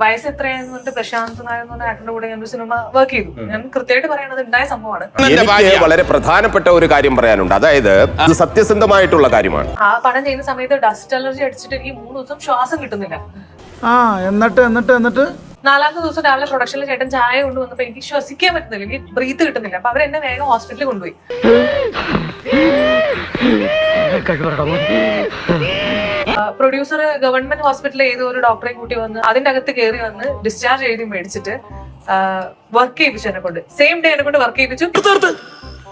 വയസ്സ് എത്രയായിരുന്നു കൊണ്ട് പ്രശാന്ത് നായർ എന്ന് പറഞ്ഞ ആക്ടറിന്റെ കൂടെ ഞാൻ ഒരു സിനിമ വർക്ക് ചെയ്തു ഞാൻ കൃത്യമായിട്ട് പറയണത് ഉണ്ടായ സംഭവമാണ്. എനിക്ക് വളരെ പ്രധാനപ്പെട്ട ഒരു കാര്യം പറയാനുണ്ട്. അതായത് ഇത് സത്യസന്ധമായിട്ടുള്ള കാര്യമാണ്. ആ പടം ചെയ്യുന്ന സമയത്ത് ഡസ്റ്റ് അലർജി അടിച്ചിട്ട് എനിക്ക് മൂന്ന് ദിവസം ശ്വാസം കിട്ടുന്നില്ല. ആ എന്നിട്ട് എന്നിട്ട് എന്നിട്ട്? നാലാമത്തെ ദിവസം രാവിലെ പ്രൊഡക്ഷനിൽ ചേട്ടൻ ചായ കൊണ്ട് വന്നപ്പോ എനിക്ക് ശ്വസിക്കാൻ പറ്റുന്നില്ല. എനിക്ക് ബ്രീത്ത് കിട്ടുന്നില്ല. അപ്പൊ അവരെന്നെ വേഗം ഹോസ്പിറ്റലിൽ കൊണ്ടുപോയി. പ്രൊഡ്യൂസർ ഗവൺമെന്റ് ഹോസ്പിറ്റലിൽ ഏതോ ഒരു ഡോക്ടറെ കൂട്ടി വന്ന് അതിന്റെ അകത്ത് കയറി വന്ന് ഡിസ്ചാർജ് എഴുതി മേടിച്ചിട്ട് വർക്ക് ചെയ്യിപ്പിച്ചു എന്നെ കൊണ്ട്. സെയിം ഡേ എന്നെ കൊണ്ട് വർക്ക് ചെയ്യിപ്പിച്ചു.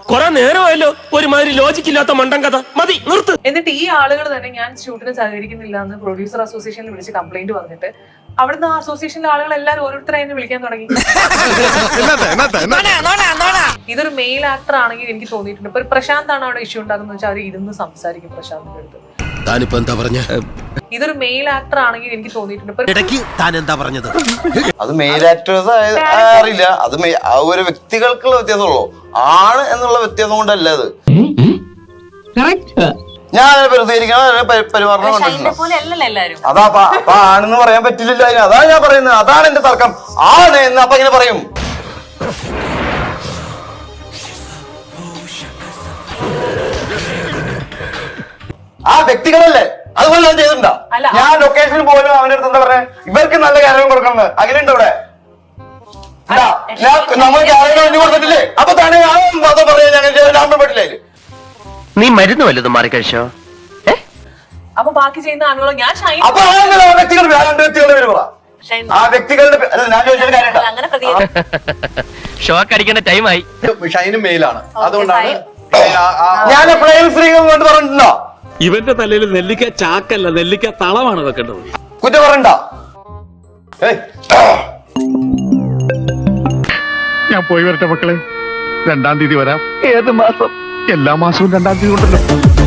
കൊറേ നേരമായല്ലോ. ഒരുമാതിരി ലോജിക് ഇല്ലാത്ത മണ്ടൻ കഥ. മതി നിർത്ത്. എന്നിട്ട് ഈ ആളുകൾ തന്നെ ഞാൻ ഷൂട്ടിന് സഹകരിക്കുന്നില്ല എന്ന് പ്രൊഡ്യൂസർ അസോസിയേഷനിൽ വിളിച്ച് കംപ്ലൈന്റ് പറഞ്ഞിട്ട് അവിടുന്ന് ആ അസോസിയേഷനിലെ ആളുകൾ എല്ലാവരും ഓരോരുത്തരെ എന്നെ വിളിക്കാൻ തുടങ്ങി. ഇതൊരു മെയിൽ ആക്ടർ ആണെങ്കിൽ എനിക്ക് തോന്നിയിട്ടുണ്ട്. ഇപ്പൊ പ്രശാന്താണ് പ്രശാന്ത് അവിടെ ഇഷ്യൂ ഉണ്ടാകുന്നത് വെച്ചാൽ അവർ ഇരുന്ന് സംസാരിക്കും പ്രശാന്തിന്റെ അടുത്ത്. താനിപ്പോ എന്താ പറഞ്ഞ? ഇതൊരു മെയിൽ ആക്ടർ ആണെങ്കിൽ എനിക്ക് തോന്നിയിട്ടുണ്ട്. ഇടയ്ക്ക് താൻ എന്താ പറഞ്ഞത്? അത് മെയിൽ ആക്ടേഴ്സ് അറിയില്ല. അത് ആ ഒരു വ്യക്തികൾക്കുള്ള വ്യത്യാസമുള്ളൂ. ആണ് എന്നുള്ള വ്യത്യാസം കൊണ്ടല്ല അത്. ഞാൻ അങ്ങനെ പ്രതികരിക്കണം അല്ലല്ലോ എല്ലാരും അതാ അപ്പൊ ആണെന്ന് പറയാൻ പറ്റില്ലല്ലോ അതിന്. അതാ ഞാൻ പറയുന്നത്. അതാണ് എന്റെ തർക്കം. ആണ് എന്ന് അപ്പൊ ഇങ്ങനെ പറയും. വ്യക്തികളല്ലേ? അതുപോലെ ഞാൻ ചെയ്തിട്ടുണ്ടോ? ഞാൻ ലൊക്കേഷനിൽ പോലും അവന്റെ അടുത്ത് എന്താ പറയാ? ഇവർക്ക് നല്ല കാര്യം കൊടുക്കണം അങ്ങനെ ഇവിടെ നമ്മൾ കാര്യം വേണ്ടി കൊടുത്തിട്ടില്ലേ? അപ്പൊ തന്നെ ഞാൻ അത് പറയാൻ ഞങ്ങൾ നമ്പർ പറ്റില്ലേ നീ മരുന്ന് വല്ലതും മാറി കഴിച്ചോ? അപ്പൊ ബാക്കി ചെയ്യുന്ന ആളുകളോ ഞാൻ ഷൈൻ അപ്പൊ ആ വ്യക്തികൾ രണ്ട് വ്യക്തികളുടെ പേര് പറ. ആ വ്യക്തികളുടെ ഞാൻ ചോദിച്ചൊരു കാര്യം അല്ല, അങ്ങനെ പ്രതികരിക്കും ഷോക്ക് അടിക്കേണ്ട ടൈമായി ഷൈനും മെയിലാണ്. അതുകൊണ്ടാണ് ഞാൻ എപ്പോഴേലും സ്ത്രീകൾ കൊണ്ട് പറഞ്ഞിട്ടുണ്ടോ? ഇവന്റെ തലയിൽ നെല്ലിക്ക ചാക്കല്ല നെല്ലിക്ക തളമാണ് വെക്കേണ്ടത് കുറ്റ പറയണ്ട. ഏയ്. ഞാൻ പോയി വരട്ടെ മക്കളെ. രണ്ടാം തീയതി വരാം. ഏത് മാസം? എല്ലാ മാസവും രണ്ടാം തീയതി ഉണ്ടല്ലോ.